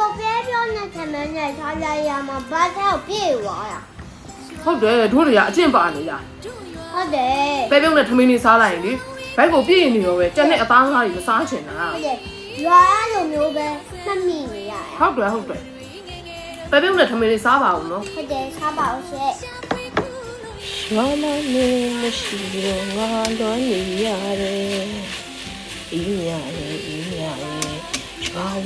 ပြောပြောပြောနဲ့ဆမန်းနဲ့ထားလိုက်ရမှာဘာသာပြေသွားတာဟုတ်တယ်တို့တွေကအကျင့်ပါနေတာဟုတ်တယ်ပဲပြုံးနဲ့ထမင်းလေးစားလိုက်ရင်လေဘိုက်ကိုပြည့်နေရောပဲကြက်နဲ့အသားငါးတွေမစားချင်တာဟုတ်တယ်ရွာလိုမျိုးပဲမှတ်မိနေရတာဟုတ်တယ်ဟုတ်တယ်ပဲပြုံးနဲ့ထမင်းလေးစားပါဦးနော်ဟုတ်တယ်စားပါဦးရှင့်ရွာမနေမရှိတော့ငါလွမ်းနေရတယ်။အင်းရရဲ့အင်းရရဲ့ရွာ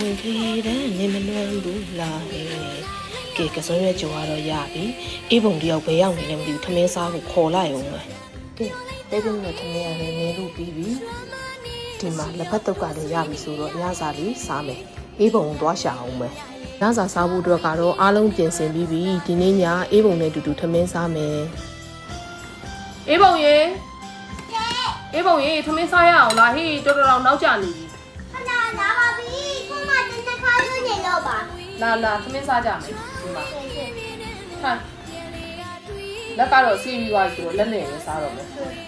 ဝင်ပြည်တဲ့နေမလွမ်းဘူးလား။ကဲကစုံရဲ့ကြွားတော့ရပြီ။အေးပုံတယောက်ဘယ်ရောက်နေလဲမသိဘူးထမင်းစားကိုခေါ်လိုက်အောင်မယ်။ကဲပဲပုံနဲ့ထမင်းရတယ်နေလို့ပြီးပြီ။ဒီမှာလက်ဖက်တုပ်ကလည်းရပြီဆိုတော့ညစာလေးစားမယ်။အေးပုံကိုသွားရှာအောင်မယ်။ညစာစားဖို့အတွက်ကတော့အားလုံးပြင်ဆင်ပြီးပြီ။ဒီနေ့ညအေးပုံနဲ့အတူတူထမင်းစားမယ်။အေးပုံရေအေးပုံရေထမင်းစားရအောင်လားဟေးတော်တော်တော်နောက်ကျနေပြီ လာလာထမင်းစားကြမယ်ဒီမှာထိုင်လက်ကတော့စီးပြီးသွားပြီဆိုတော့လက်နဲ့လည်းစားတော့မယ်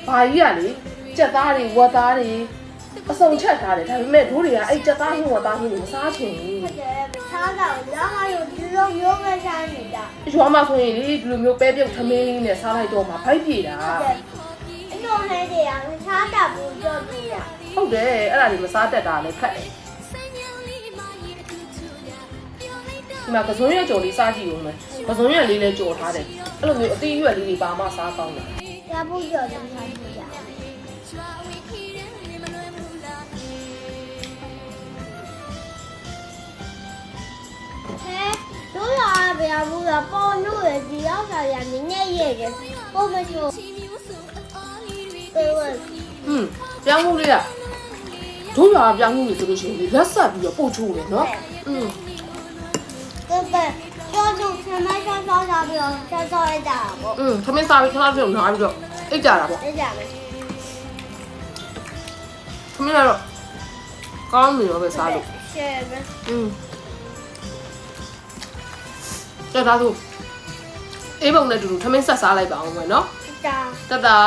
ဘာကြီးကလေကြက်သားတွေဝက်သားတွေအစုံချက်ထားတယ်ဒါပေမဲ့တို့တွေကအဲ့ကြက်သားဟင်းဝက်သားဟင်းတွေမစားချင်ဘူးဟုတ်တယ်စားတော့လာမလို့ဒီလိုမျိုးပဲစားနေတာရွာမှာဆိုရင်လေဒီလိုမျိုးပဲပြုတ်ထမင်းလေးနဲ့စားလိုက်တော့မှဖိုက်ပြေတာဟုတ်တယ်အဲ့လိုဟဲ့တရားမစားတတ်ဘူးကြောက်ပြီးတာဟုတ်တယ်အဲ့ဒါတွေမစားတတ်တာလည်းခက်တယ် ဒီမှာကစုံရွက်ကြော်လေးစားကြည့်ဦးမယ်ကစုံရွက်လေးလည်းကြော်ထားတယ်အဲ့လိုမျိုးအသီးရွက်လေးတွေပါမှစားကောင်းတာ ရဖို့ကြော်တယ်စားကြည့်ရဟဲ့တို့ရဘယ်ဘူးရပေါ်လို့ရဒီရောက်စားရနည်းနည်းရဲ့ရပေါ်မရှိဘူးတေဝ อืมပြောင်းမှုလေးကဒုရွာပြောင်းမှုလေးဆိုလို့ရှိရင်လေလက်ဆက်ပြီးတော့ပို့ချိုးတယ်နော်อืม 对对， ဆမဆောဆောဆောပြီးတော့ဆောဆောလိုက်တာပေါ့อืมသမင်းစားပြီးခဏပြုံထားပြီးတော့အိတ်ကြတာပေါ့သိကြမယ်သမင်းကတော့ကောင်းပြီတော့ပဲစားလို့ရှယ်ပဲอืมကြတာသူအေးပုံနဲ့တူတူသမင်းဆက်စားလိုက်ပါအောင်မယ်နော်တတာတတာ